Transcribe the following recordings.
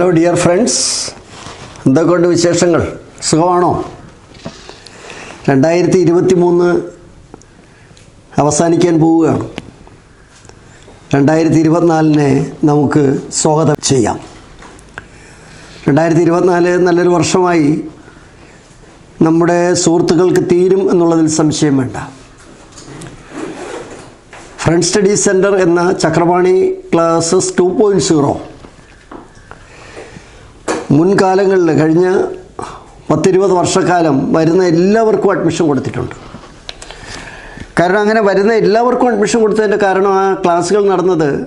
Hello dear friends എന്തൊക്കെയുണ്ട് വിശേഷങ്ങൾ? സുഖമാണോ? രണ്ടായിരത്തി ഇരുപത്തി മൂന്ന് അവസാനിക്കാൻ പോവുകയാണ് രണ്ടായിരത്തി ഇരുപത്തിനാലിനെ നമുക്ക് സ്വാഗതം ചെയ്യാം. രണ്ടായിരത്തി ഇരുപത്തിനാല് നല്ലൊരു വർഷമായി നമ്മുടെ സുഹൃത്തുക്കൾക്ക് തീരും എന്നുള്ളതിൽ സംശയം വേണ്ട. ഫ്രണ്ട് സ്റ്റഡി സെന്റർ എന്ന Chakrapani classes two point zero മുൻകാലങ്ങളിൽ കഴിഞ്ഞ പത്തിരുപത് വർഷക്കാലം വരുന്ന എല്ലാവർക്കും അഡ്മിഷൻ കൊടുത്തിട്ടുണ്ട്. കാരണം അങ്ങനെ വരുന്ന എല്ലാവർക്കും അഡ്മിഷൻ കൊടുത്തതിന്റെ കാരണം ആ ക്ലാസ്സുകൾ നടന്നത്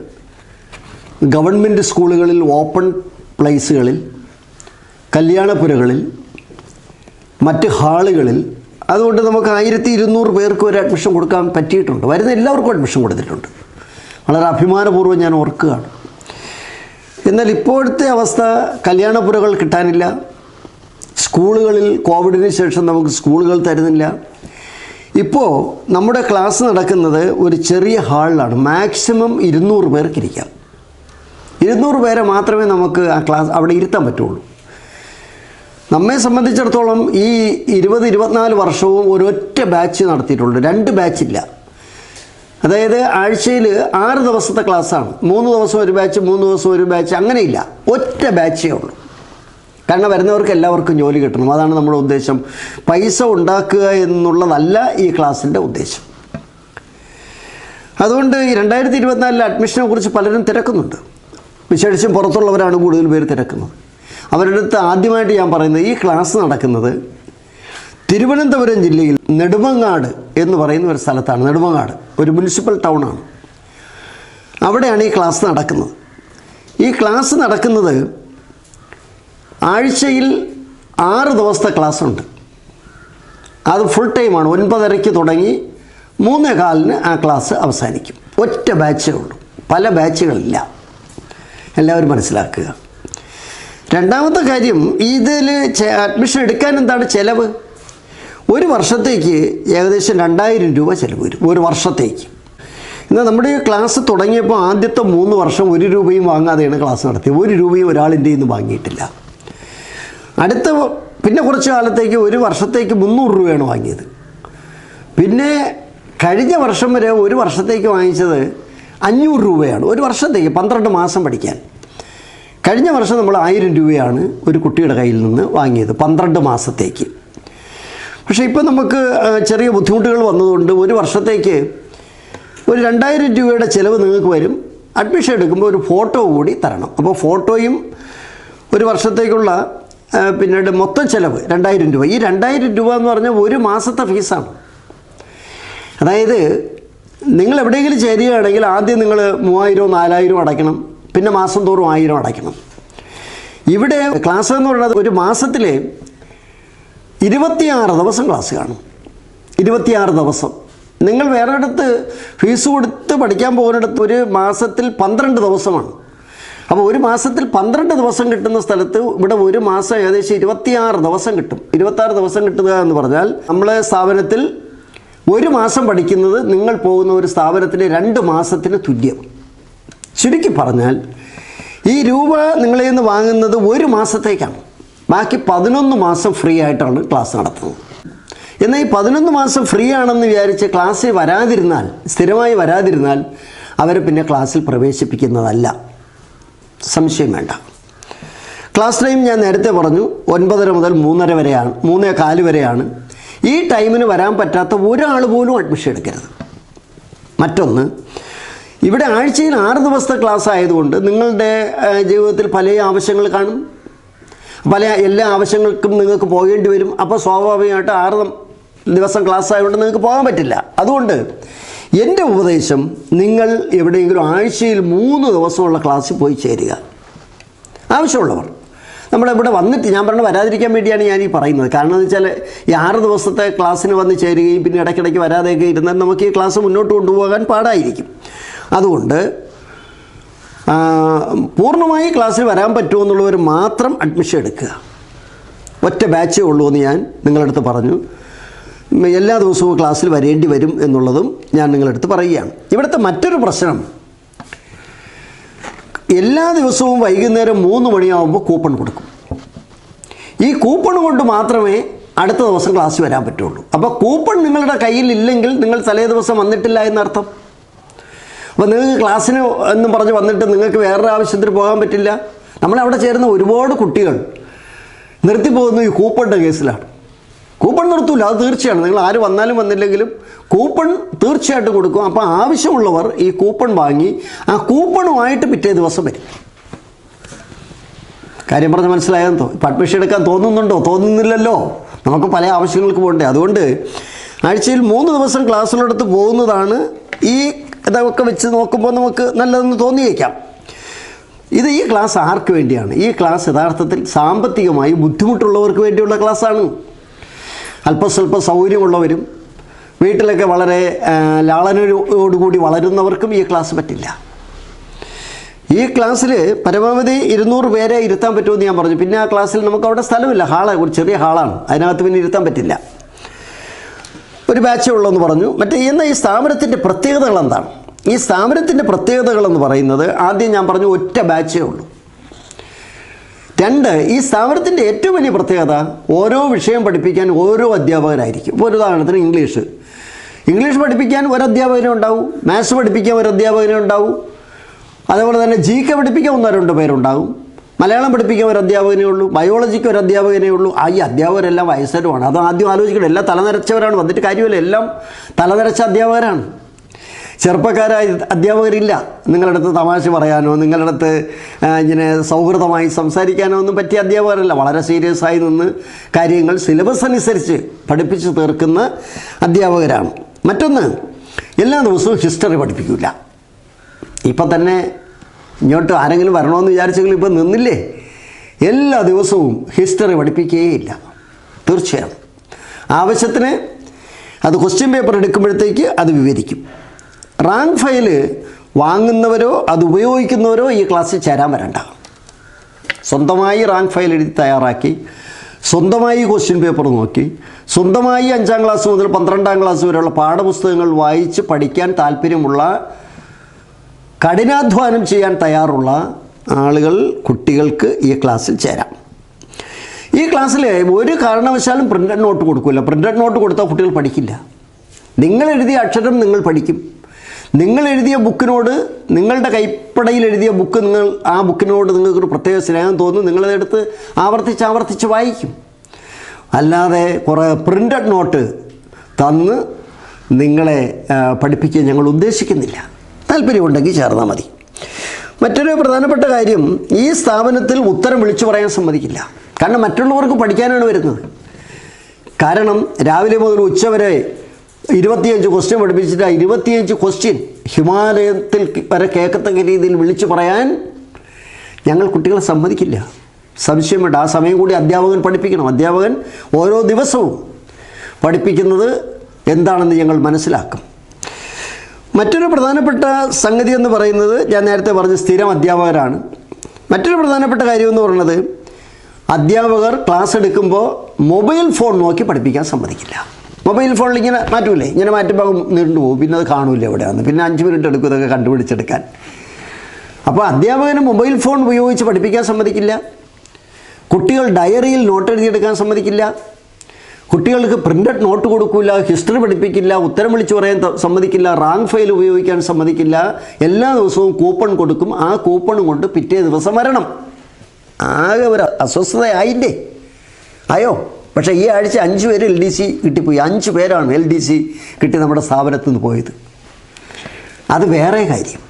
ഗവൺമെന്റ് സ്കൂളുകളിൽ ഓപ്പൺ പ്ലേസുകളിൽ കല്യാണപുരകളിൽ മറ്റ് ഹാളുകളിൽ. അതുകൊണ്ട് നമുക്ക് ആയിരത്തി ഇരുന്നൂറ് പേർക്ക് ഒരു അഡ്മിഷൻ കൊടുക്കാൻ പറ്റിയിട്ടുണ്ട്. വരുന്ന എല്ലാവർക്കും അഡ്മിഷൻ കൊടുത്തിട്ടുണ്ട്. വളരെ അഭിമാനപൂർവം ഞാൻ ഓർക്കുകയാണ്. എന്നാൽ ഇപ്പോഴത്തെ അവസ്ഥ കല്യാണപ്പുരകൾ കിട്ടാനില്ല. സ്കൂളുകളിൽ കോവിഡിന് ശേഷം നമുക്ക് സ്കൂളുകൾ തരുന്നില്ല. ഇപ്പോൾ നമ്മുടെ ക്ലാസ് നടക്കുന്നത് ഒരു ചെറിയ ഹാളിലാണ്. മാക്സിമം ഇരുന്നൂറ് പേർക്ക് ഇരിക്കാം. ഇരുന്നൂറ് പേരെ മാത്രമേ നമുക്ക് ആ ക്ലാസ് അവിടെ ഇരുത്താൻ പറ്റുള്ളൂ. നമ്മെ സംബന്ധിച്ചിടത്തോളം ഈ ഇരുപത് ഇരുപത്തിനാല് വർഷവും ഒരൊറ്റ ബാച്ച് നടത്തിയിട്ടുള്ളൂ രണ്ട് ബാച്ചില്ല. അതായത് ആഴ്ചയിൽ ആറ് ദിവസത്തെ ക്ലാസ്സാണ്. മൂന്ന് ദിവസം ഒരു ബാച്ച് മൂന്ന് ദിവസം ഒരു ബാച്ച് അങ്ങനെയില്ല. ഒറ്റ ബാച്ചേ ഉള്ളൂ. കാരണം വരുന്നവർക്ക് എല്ലാവർക്കും ജോലി കിട്ടണം. അതാണ് നമ്മുടെ ഉദ്ദേശം. പൈസ ഉണ്ടാക്കുക എന്നുള്ളതല്ല ഈ ക്ലാസ്സിന്റെ ഉദ്ദേശം. അതുകൊണ്ട് ഈ രണ്ടായിരത്തി ഇരുപത്തിനാലിലെ അഡ്മിഷനെ കുറിച്ച് പലരും തിരക്കുന്നുണ്ട്. വിശേഷിച്ചും പുറത്തുള്ളവരാണ് കൂടുതൽ പേര് തിരക്കുന്നത്. അവരുടെ അടുത്ത് ആദ്യമായിട്ട് ഞാൻ പറയുന്നത് ഈ ക്ലാസ് നടക്കുന്നത് തിരുവനന്തപുരം ജില്ലയിൽ നെടുമങ്ങാട് എന്ന് പറയുന്ന ഒരു സ്ഥലത്താണ് നെടുമങ്ങാട്. ഒരു മുനിസിപ്പൽ ടൗൺ ആണ്. അവിടെയാണ് ഈ ക്ലാസ് നടക്കുന്നത്. ഈ ക്ലാസ് നടക്കുന്നത് ആഴ്ചയിൽ ആറ് ദിവസത്തെ ക്ലാസ് ഉണ്ട്. അത് ഫുൾ ടൈമാണ് ഒൻപതരയ്ക്ക് തുടങ്ങി മൂന്നേ കാലിന് ആ ക്ലാസ് അവസാനിക്കും. ഒറ്റ ബാച്ചേ ഉള്ളൂ. പല ബാച്ചുകളില്ല എല്ലാവരും മനസ്സിലാക്കുക. രണ്ടാമത്തെ കാര്യം ഇതിൽ അഡ്മിഷൻ എടുക്കാൻ എന്താണ് ചിലവ്? ഒരു വർഷത്തേക്ക് ഏകദേശം രണ്ടായിരം രൂപ ചിലവ് വരും ഒരു വർഷത്തേക്ക്. എന്നാൽ നമ്മുടെ ക്ലാസ് തുടങ്ങിയപ്പോൾ ആദ്യത്തെ മൂന്ന് വർഷം ഒരു രൂപയും വാങ്ങാതെയാണ് ക്ലാസ് നടത്തിയത്. ഒരു രൂപയും ഒരാളിന്റെ നിന്ന് വാങ്ങിയിട്ടില്ല. അടുത്ത പിന്നെ കുറച്ച് കാലത്തേക്ക് ഒരു വർഷത്തേക്ക് മുന്നൂറ് രൂപയാണ് വാങ്ങിയത്. പിന്നെ കഴിഞ്ഞ വർഷം വരെ ഒരു വർഷത്തേക്ക് വാങ്ങിച്ചത് അഞ്ഞൂറ് രൂപയാണ്. ഒരു വർഷത്തേക്ക് പന്ത്രണ്ട് മാസം പഠിക്കാൻ. കഴിഞ്ഞ വർഷം നമ്മൾ ആയിരം രൂപയാണ് ഒരു കുട്ടിയുടെ കയ്യിൽ നിന്ന് വാങ്ങിയത് പന്ത്രണ്ട് മാസത്തേക്ക്. പക്ഷേ ഇപ്പോൾ നമുക്ക് ചെറിയ ബുദ്ധിമുട്ടുകൾ വന്നതുകൊണ്ട് ഒരു വർഷത്തേക്ക് ഒരു രണ്ടായിരം രൂപയുടെ ചിലവ് നിങ്ങൾക്ക് വരും. അഡ്മിഷൻ എടുക്കുമ്പോൾ ഒരു ഫോട്ടോ കൂടി തരണം. അപ്പോൾ ഫോട്ടോയും ഒരു വർഷത്തേക്കുള്ള പിന്നീട് മൊത്തം ചിലവ് രണ്ടായിരം രൂപ. ഈ രണ്ടായിരം രൂപ എന്ന് പറഞ്ഞാൽ ഒരു മാസത്തെ ഫീസാണ്. അതായത് നിങ്ങൾ എവിടെയെങ്കിലും ചേരുകയാണെങ്കിൽ ആദ്യം നിങ്ങൾ മൂവായിരവും നാലായിരവും അടയ്ക്കണം. പിന്നെ മാസം തോറും ആയിരം അടയ്ക്കണം. ഇവിടെ ക്ലാസ് എന്ന് പറയുന്നത് ഒരു മാസത്തിൽ ഇരുപത്തിയാറ് ദിവസം ക്ലാസ് കാണും. ഇരുപത്തിയാറ് ദിവസം. നിങ്ങൾ വേറൊരിടത്ത് ഫീസ് കൊടുത്ത് പഠിക്കാൻ പോകുന്നിടത്ത് ഒരു മാസത്തിൽ പന്ത്രണ്ട് ദിവസമാണ്. അപ്പോൾ ഒരു മാസത്തിൽ പന്ത്രണ്ട് ദിവസം കിട്ടുന്ന സ്ഥലത്ത് ഇവിടെ ഒരു മാസം ഏകദേശം ഇരുപത്തിയാറ് ദിവസം കിട്ടും. ഇരുപത്താറ് ദിവസം കിട്ടുക എന്ന് പറഞ്ഞാൽ നമ്മളെ സ്ഥാപനത്തിൽ ഒരു മാസം പഠിക്കുന്നത് നിങ്ങൾ പോകുന്ന ഒരു സ്ഥാപനത്തിലെ രണ്ട് മാസത്തിന് തുല്യം. ചുരുക്കി പറഞ്ഞാൽ ഈ രൂപ നിങ്ങളിൽ നിന്ന് വാങ്ങുന്നത് ഒരു മാസത്തേക്കാണ്. ബാക്കി പതിനൊന്ന് മാസം ഫ്രീ ആയിട്ടാണ് ക്ലാസ് നടത്തുന്നത്. എന്നാൽ ഈ പതിനൊന്ന് മാസം ഫ്രീ ആണെന്ന് വിചാരിച്ച് ക്ലാസ്സിൽ വരാതിരുന്നാൽ സ്ഥിരമായി വരാതിരുന്നാൽ അവരെ പിന്നെ ക്ലാസ്സിൽ പ്രവേശിപ്പിക്കുന്നതല്ല. സംശയം വേണ്ട. ക്ലാസ് ടൈം ഞാൻ നേരത്തെ പറഞ്ഞു ഒൻപതര മുതൽ മൂന്നര വരെയാണ് മൂന്നേ കാൽ വരെയാണ്. ഈ ടൈമിന് വരാൻ പറ്റാത്ത ഒരാൾ പോലും അഡ്മിഷൻ എടുക്കരുത്. മറ്റൊന്ന് ഇവിടെ ആഴ്ചയിൽ ആറ് ദിവസത്തെ ക്ലാസ് ആയതുകൊണ്ട് നിങ്ങളുടെ ജീവിതത്തിൽ പല ആവശ്യങ്ങൾ കാണും. പല എല്ലാ ആവശ്യങ്ങൾക്കും നിങ്ങൾക്ക് പോകേണ്ടി വരും. അപ്പോൾ സ്വാഭാവികമായിട്ട് ആറ് ദിവസം ക്ലാസ് ആയതുകൊണ്ട് നിങ്ങൾക്ക് പോകാൻ പറ്റില്ല. അതുകൊണ്ട് എന്റെ ഉപദേശം നിങ്ങൾ എവിടെയെങ്കിലും ആഴ്ചയിൽ മൂന്ന് ദിവസമുള്ള ക്ലാസ്സിൽ പോയി ചേരുക. ആവശ്യമുള്ളവർ. നമ്മളിവിടെ വന്നിട്ട് ഞാൻ പറഞ്ഞ വരാതിരിക്കാൻ വേണ്ടിയാണ് ഞാൻ ഈ പറയുന്നത്. കാരണം എന്ന് വെച്ചാൽ ഈ ആറ് ദിവസത്തെ ക്ലാസ്സിന് വന്ന് ചേരുകയും പിന്നെ ഇടയ്ക്കിടയ്ക്ക് വരാതെയൊക്കെ ഇരുന്നാൽ നമുക്ക് ഈ ക്ലാസ് മുന്നോട്ട് കൊണ്ടുപോകാൻ പാടായിരിക്കും. അതുകൊണ്ട് പൂർണമായി ക്ലാസ്സിൽ വരാൻ പറ്റുമോ എന്നുള്ളവർ മാത്രം അഡ്മിഷൻ എടുക്കുക. ഒറ്റ ബാച്ചേ ഉള്ളൂ എന്ന് ഞാൻ നിങ്ങളടുത്ത് പറഞ്ഞു. എല്ലാ ദിവസവും ക്ലാസ്സിൽ വരേണ്ടി വരും എന്നുള്ളതും ഞാൻ നിങ്ങളടുത്ത് പറയുകയാണ്. ഇവിടുത്തെ മറ്റൊരു പ്രശ്നം എല്ലാ ദിവസവും വൈകുന്നേരം മൂന്ന് മണിയാകുമ്പോൾ കൂപ്പൺ കൊടുക്കും. ഈ കൂപ്പൺ കൊണ്ട് മാത്രമേ അടുത്ത ദിവസം ക്ലാസ് വരാൻ പറ്റുള്ളൂ. അപ്പോൾ കൂപ്പൺ നിങ്ങളുടെ കയ്യിലില്ലെങ്കിൽ നിങ്ങൾ തലേ ദിവസം വന്നിട്ടില്ല എന്നർത്ഥം? അപ്പോൾ നിങ്ങൾക്ക് ക്ലാസ്സിന് എന്നും പറഞ്ഞ് വന്നിട്ട് നിങ്ങൾക്ക് വേറൊരു ആവശ്യത്തിന് പോകാൻ പറ്റില്ല. നമ്മളവിടെ ചേരുന്ന ഒരുപാട് കുട്ടികൾ നിർത്തിപ്പോകുന്ന ഈ കൂപ്പണിന്റെ കേസിലാണ്. കൂപ്പൺ നിർത്തൂല അത് തീർച്ചയാണ്. നിങ്ങൾ ആര് വന്നാലും വന്നില്ലെങ്കിലും കൂപ്പൺ തീർച്ചയായിട്ടും കൊടുക്കും. അപ്പോൾ ആവശ്യമുള്ളവർ ഈ കൂപ്പൺ വാങ്ങി ആ കൂപ്പണുമായിട്ട് പിറ്റേ ദിവസം വരും. കാര്യം പറഞ്ഞ് മനസ്സിലായെന്നോ ഇപ്പം അഡ്മിഷൻ എടുക്കാൻ തോന്നുന്നുണ്ടോ? തോന്നുന്നില്ലല്ലോ. നമുക്ക് പല ആവശ്യങ്ങൾക്ക് പോകണ്ടേ. അതുകൊണ്ട് ആഴ്ചയിൽ മൂന്ന് ദിവസം ക്ലാസ്സിലെടുത്ത് പോകുന്നതാണ് ഈ ഇതൊക്കെ വെച്ച് നോക്കുമ്പോൾ നമുക്ക് നല്ലതെന്ന് തോന്നിയേക്കാം. ഇത് ഈ ക്ലാസ് ആർക്ക് വേണ്ടിയാണ്? ഈ ക്ലാസ് യഥാർത്ഥത്തിൽ സാമ്പത്തികമായി ബുദ്ധിമുട്ടുള്ളവർക്ക് വേണ്ടിയുള്ള ക്ലാസ്സാണ്. അല്പസ്വല്പ സൗകര്യമുള്ളവരും വീട്ടിലൊക്കെ വളരെ ലാളനോടുകൂടി വളരുന്നവർക്കും ഈ ക്ലാസ് പറ്റില്ല. ഈ ക്ലാസ്സിൽ പരമാവധി ഇരുന്നൂറ് പേരെ ഇരുത്താൻ പറ്റുമെന്ന് ഞാൻ പറഞ്ഞു. പിന്നെ ആ ക്ലാസ്സിൽ നമുക്ക് അവിടെ സ്ഥലമില്ല. ഹാൾ ഒരു ചെറിയ ഹാളാണ്. അതിനകത്ത് പിന്നെ ഇരുത്താൻ പറ്റില്ല. ഒരു ബാച്ചേ ഉള്ളൂ എന്ന് പറഞ്ഞു. മറ്റേ എന്നാൽ ഈ സ്ഥാപനത്തിന്റെ പ്രത്യേകതകൾ എന്താണ്? ഈ സ്ഥാപനത്തിന്റെ പ്രത്യേകതകൾ എന്ന് പറയുന്നത് ആദ്യം ഞാൻ പറഞ്ഞു ഒറ്റ ബാച്ചേ ഉള്ളൂ. രണ്ട് ഈ സ്ഥാപനത്തിന്റെ ഏറ്റവും വലിയ പ്രത്യേകത ഓരോ വിഷയം പഠിപ്പിക്കാൻ ഓരോ അധ്യാപകരായിരിക്കും. ഇപ്പോൾ ഒരു ഉദാഹരണത്തിന് ഇംഗ്ലീഷ്. ഇംഗ്ലീഷ് പഠിപ്പിക്കാൻ ഒരു അധ്യാപകനെ ഉണ്ടാവും. മാത്സ് പഠിപ്പിക്കാൻ ഒരു അധ്യാപകനെ ഉണ്ടാവും. അതേപോലെ തന്നെ ജി കെ പഠിപ്പിക്കാൻ ഒന്നോ രണ്ടോ പേരുണ്ടാവും. മലയാളം പഠിപ്പിക്കാൻ ഒരു അധ്യാപകനേ ഉള്ളൂ ബയോളജിക്ക് ഒരു അധ്യാപകനേ ഉള്ളൂ. ആ ഈ അധ്യാപകരെല്ലാം വയസ്സരുമാണ് അത് ആദ്യം ആലോചിക്കണം എല്ലാം തലനിരച്ചവരാണ്. വന്നിട്ട് കാര്യമില്ല. എല്ലാം തലനിരച്ച അധ്യാപകരാണ്. ചെറുപ്പക്കാരായ അധ്യാപകരില്ല. നിങ്ങളുടെ അടുത്ത് തമാശ പറയാനോ നിങ്ങളുടെ അടുത്ത് ഇങ്ങനെ സൗഹൃദമായി സംസാരിക്കാനോ ഒന്നും പറ്റിയ അധ്യാപകരല്ല. വളരെ സീരിയസ് ആയി നിന്ന് കാര്യങ്ങൾ സിലബസ് അനുസരിച്ച് പഠിപ്പിച്ച് തീർക്കുന്ന അധ്യാപകരാണ്. മറ്റൊന്ന് എല്ലാ ദിവസവും ഹിസ്റ്ററി പഠിപ്പിക്കില്ല ഇപ്പം തന്നെ ഇങ്ങോട്ട് ആരെങ്കിലും വരണമെന്ന് വിചാരിച്ചെങ്കിൽ ഇപ്പം നിന്നില്ലേ? എല്ലാ ദിവസവും ഹിസ്റ്ററി പഠിപ്പിക്കുകയില്ല തീർച്ചയാണ് ആവശ്യത്തിന് അത് ക്വസ്റ്റ്യൻ പേപ്പർ എടുക്കുമ്പോഴത്തേക്ക് അത് വിവരിക്കും. റാങ്ക് ഫയൽ വാങ്ങുന്നവരോ അത് ഉപയോഗിക്കുന്നവരോ ഈ ക്ലാസ്സിൽ ചേരാൻ വരണ്ട. സ്വന്തമായി റാങ്ക് ഫയൽ എഴുതി തയ്യാറാക്കി സ്വന്തമായി ക്വസ്റ്റ്യൻ പേപ്പർ നോക്കി സ്വന്തമായി അഞ്ചാം ക്ലാസ് മുതൽ പന്ത്രണ്ടാം ക്ലാസ് വരെയുള്ള പാഠപുസ്തകങ്ങൾ വായിച്ച് പഠിക്കാൻ താല്പര്യമുള്ള കഠിനാധ്വാനം ചെയ്യാൻ തയ്യാറുള്ള ആളുകൾ കുട്ടികൾക്ക് ഈ ക്ലാസ്സിൽ ചേരാം. ഈ ക്ലാസ്സിൽ ഒരു കാരണവശാലും പ്രിന്റഡ് നോട്ട് കൊടുക്കില്ല പ്രിന്റഡ് നോട്ട് കൊടുത്താൽ കുട്ടികൾ പഠിക്കില്ല. നിങ്ങൾ എഴുതിയ അക്ഷരം നിങ്ങൾ പഠിക്കും. നിങ്ങൾ എഴുതിയ ബുക്കിനോട് നിങ്ങളുടെ കൈപ്പടയിൽ എഴുതിയ ബുക്ക് നിങ്ങൾ ആ ബുക്കിനോട് നിങ്ങൾക്കൊരു പ്രത്യേക സ്നേഹം തോന്നും. നിങ്ങളതെടുത്ത് ആവർത്തിച്ച് ആവർത്തിച്ച് വായിക്കും. അല്ലാതെ കുറേ പ്രിന്റഡ് നോട്ട് തന്ന് നിങ്ങളെ പഠിപ്പിക്കാൻ ഞങ്ങൾ ഉദ്ദേശിക്കുന്നില്ല. താല്പര്യമുണ്ടെങ്കിൽ ചേർന്നാൽ മതി. മറ്റൊരു പ്രധാനപ്പെട്ട കാര്യം ഈ സ്ഥാപനത്തിൽ ഉത്തരം വിളിച്ചു പറയാൻ സമ്മതിക്കില്ല. കാരണം മറ്റുള്ളവർക്ക് പഠിക്കാനാണ് വരുന്നത്. കാരണം രാവിലെ മുതൽ ഉച്ചവരെ ഇരുപത്തിയഞ്ച് ക്വസ്റ്റ്യൻ പഠിപ്പിച്ചിട്ട് ആ ഇരുപത്തിയഞ്ച് ക്വസ്റ്റ്യൻ ഹിമാലയത്തിൽ വരെ കേൾക്കത്തക്ക രീതിയിൽ വിളിച്ചു പറയാൻ ഞങ്ങൾ കുട്ടികളെ സമ്മതിക്കില്ല. സംശയം വേണ്ട. ആ സമയം കൂടി അധ്യാപകൻ പഠിപ്പിക്കണം. അധ്യാപകൻ ഓരോ ദിവസവും പഠിപ്പിക്കുന്നത് എന്താണെന്ന് ഞങ്ങൾ മനസ്സിലാക്കും. മറ്റൊരു പ്രധാനപ്പെട്ട സംഗതി എന്ന് പറയുന്നത് ഞാൻ നേരത്തെ പറഞ്ഞ സ്ഥിരം അധ്യാപകരാണ്. മറ്റൊരു പ്രധാനപ്പെട്ട കാര്യം എന്ന് പറയുന്നത് അധ്യാപകർ ക്ലാസ് എടുക്കുമ്പോൾ മൊബൈൽ ഫോൺ നോക്കി പഠിപ്പിക്കാൻ സമ്മതിക്കില്ല. മൊബൈൽ ഫോണിൽ ഇങ്ങനെ മാറ്റൂലേ? ഇങ്ങനെ മാറ്റുമ്പോൾ നീണ്ടു പോകും. പിന്നെ അത് കാണൂല എവിടെയാണ് പിന്നെ അഞ്ച് മിനിറ്റ് എടുക്കും ഇതൊക്കെ കണ്ടുപിടിച്ചെടുക്കാൻ. അപ്പോൾ അധ്യാപകന് മൊബൈൽ ഫോൺ ഉപയോഗിച്ച് പഠിപ്പിക്കാൻ സമ്മതിക്കില്ല. കുട്ടികൾ ഡയറിയിൽ നോട്ട് എഴുതിയെടുക്കാൻ സമ്മതിക്കില്ല. കുട്ടികൾക്ക് പ്രിന്റഡ് നോട്ട് കൊടുക്കില്ല ഹിസ്റ്ററി പഠിപ്പിക്കില്ല ഉത്തരം വിളിച്ചു പറയാൻ സമ്മതിക്കില്ല റാങ് ഫയൽ ഉപയോഗിക്കാൻ സമ്മതിക്കില്ല എല്ലാ ദിവസവും കൂപ്പൺ കൊടുക്കും. ആ കൂപ്പൺ കൊണ്ട് പിറ്റേ ദിവസം വരണം. ആകെ ഒരു അസ്വസ്ഥതയായില്ലേ? അയ്യോ പക്ഷേ ഈ ആഴ്ച അഞ്ച് പേര് എൽ ഡി സി കിട്ടിപ്പോയി. അഞ്ച് പേരാണ് എൽ ഡി സി കിട്ടി നമ്മുടെ സ്ഥാപനത്തിൽ നിന്ന് പോയത്. അത് വേറെ കാര്യം.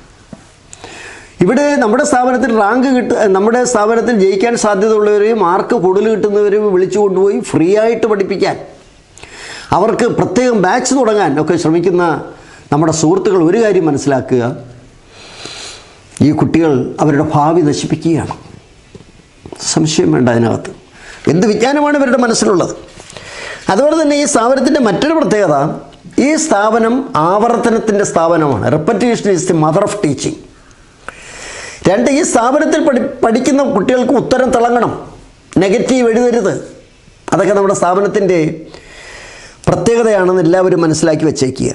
ഇവിടെ നമ്മുടെ സ്ഥാപനത്തിൽ റാങ്ക് കിട്ട നമ്മുടെ സ്ഥാപനത്തിൽ ജയിക്കാൻ സാധ്യതയുള്ളവരെയും മാർക്ക് കൂടുതൽ കിട്ടുന്നവരെയും വിളിച്ചു കൊണ്ടുപോയി ഫ്രീ ആയിട്ട് പഠിപ്പിക്കാൻ. അവർക്ക് പ്രത്യേകം ബാച്ച് തുടങ്ങാൻ ഒക്കെ ശ്രമിക്കുന്ന നമ്മുടെ സുഹൃത്തുക്കൾ ഒരു കാര്യം മനസ്സിലാക്കുക. ഈ കുട്ടികൾ അവരുടെ ഭാവി നശിപ്പിക്കുകയാണ്. സംശയം വേണ്ട അതിനകത്ത്. എന്ത് വിജ്ഞാനമാണ് ഇവരുടെ മനസ്സിലുള്ളത്? അതുപോലെ തന്നെ ഈ സ്ഥാപനത്തിന്റെ മറ്റൊരു പ്രത്യേകത ഈ സ്ഥാപനം ആവർത്തനത്തിന്റെ സ്ഥാപനമാണ്. Repetition is the mother of teaching രണ്ട് ഈ സ്ഥാപനത്തിൽ പഠി പഠിക്കുന്ന കുട്ടികൾക്ക് ഉത്തരം തിളങ്ങണം. നെഗറ്റീവ് എഴുതരുത്. അതൊക്കെ നമ്മുടെ സ്ഥാപനത്തിന്റെ പ്രത്യേകതയാണെന്ന് എല്ലാവരും മനസ്സിലാക്കി വച്ചേക്കുക.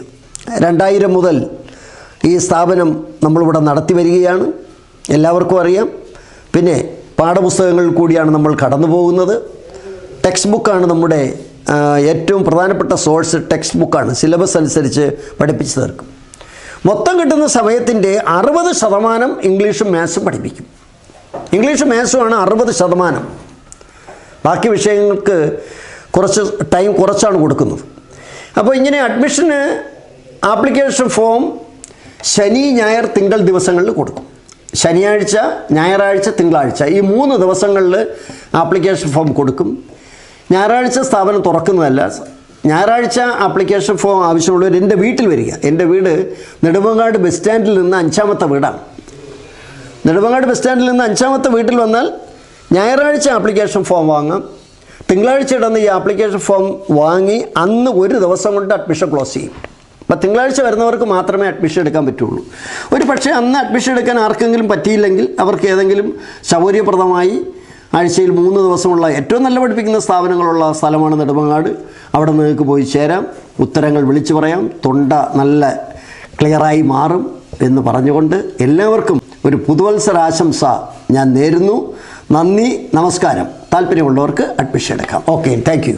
രണ്ടായിരം മുതൽ ഈ സ്ഥാപനം നമ്മളിവിടെ നടത്തി വരികയാണ്. എല്ലാവർക്കും അറിയാം. പിന്നെ പാഠപുസ്തകങ്ങളിൽ കൂടിയാണ് നമ്മൾ കടന്നു പോകുന്നത്. ടെക്സ്റ്റ് ബുക്കാണ് നമ്മുടെ ഏറ്റവും പ്രധാനപ്പെട്ട സോഴ്സ് ടെക്സ്റ്റ് ബുക്കാണ് സിലബസ് അനുസരിച്ച് പഠിപ്പിച്ചു തീർക്കും. മൊത്തം കിട്ടുന്ന സമയത്തിന്റെ അറുപത് ശതമാനം ഇംഗ്ലീഷും മാത്സും പഠിപ്പിക്കും. ഇംഗ്ലീഷും മാത്സുമാണ് അറുപത് ശതമാനം. ബാക്കി വിഷയങ്ങൾക്ക് കുറച്ച് ടൈം കുറച്ചാണ് കൊടുക്കുന്നത്. അപ്പോൾ ഇങ്ങനെ അഡ്മിഷന് ആപ്ലിക്കേഷൻ ഫോം ശനി ഞായർ തിങ്കൾ ദിവസങ്ങളിൽ കൊടുക്കും. ശനിയാഴ്ച ഞായറാഴ്ച തിങ്കളാഴ്ച ഈ മൂന്ന് ദിവസങ്ങളിൽ ആപ്ലിക്കേഷൻ ഫോം കൊടുക്കും. ഞായറാഴ്ച സ്ഥാപനം തുറക്കുന്നതല്ല. ഞായറാഴ്ച ആപ്ലിക്കേഷൻ ഫോം ആവശ്യമുള്ളവർ എന്റെ വീട്ടിൽ വരിക. എന്റെ വീട് നെടുമങ്ങാട് ബസ് സ്റ്റാൻഡിൽ നിന്ന് അഞ്ചാമത്തെ വീടാണ്. നെടുമങ്ങാട് ബസ് സ്റ്റാൻഡിൽ നിന്ന് അഞ്ചാമത്തെ വീട്ടിൽ വന്നാൽ ഞായറാഴ്ച ആപ്ലിക്കേഷൻ ഫോം വാങ്ങാം. തിങ്കളാഴ്ച ഇടുന്ന ഈ ആപ്ലിക്കേഷൻ ഫോം വാങ്ങി അന്ന് ഒരു ദിവസം കൊണ്ട് അഡ്മിഷൻ ക്ലോസ് ചെയ്യും. അപ്പം തിങ്കളാഴ്ച വരുന്നവർക്ക് മാത്രമേ അഡ്മിഷൻ എടുക്കാൻ പറ്റുള്ളൂ. ഒരു പക്ഷേ അന്ന് അഡ്മിഷൻ എടുക്കാൻ ആർക്കെങ്കിലും പറ്റിയില്ലെങ്കിൽ അവർക്ക് ഏതെങ്കിലും സൗകര്യപ്രദമായി ആഴ്ചയിൽ മൂന്ന് ദിവസമുള്ള ഏറ്റവും നല്ല പഠിപ്പിക്കുന്ന സ്ഥാപനങ്ങളുള്ള സ്ഥലമാണ് നെടുമങ്ങാട്. അവിടെ നിങ്ങൾക്ക് പോയി ചേരാം. ഉത്തരങ്ങൾ വിളിച്ചു പറയാം. തൊണ്ട നല്ല ക്ലിയറായി മാറും എന്ന് പറഞ്ഞുകൊണ്ട് എല്ലാവർക്കും ഒരു പുതുവത്സരാശംസ ഞാൻ നേരുന്നു. നന്ദി നമസ്കാരം. താല്പര്യമുള്ളവർക്ക് അഡ്മിഷൻ എടുക്കാം. Okay thank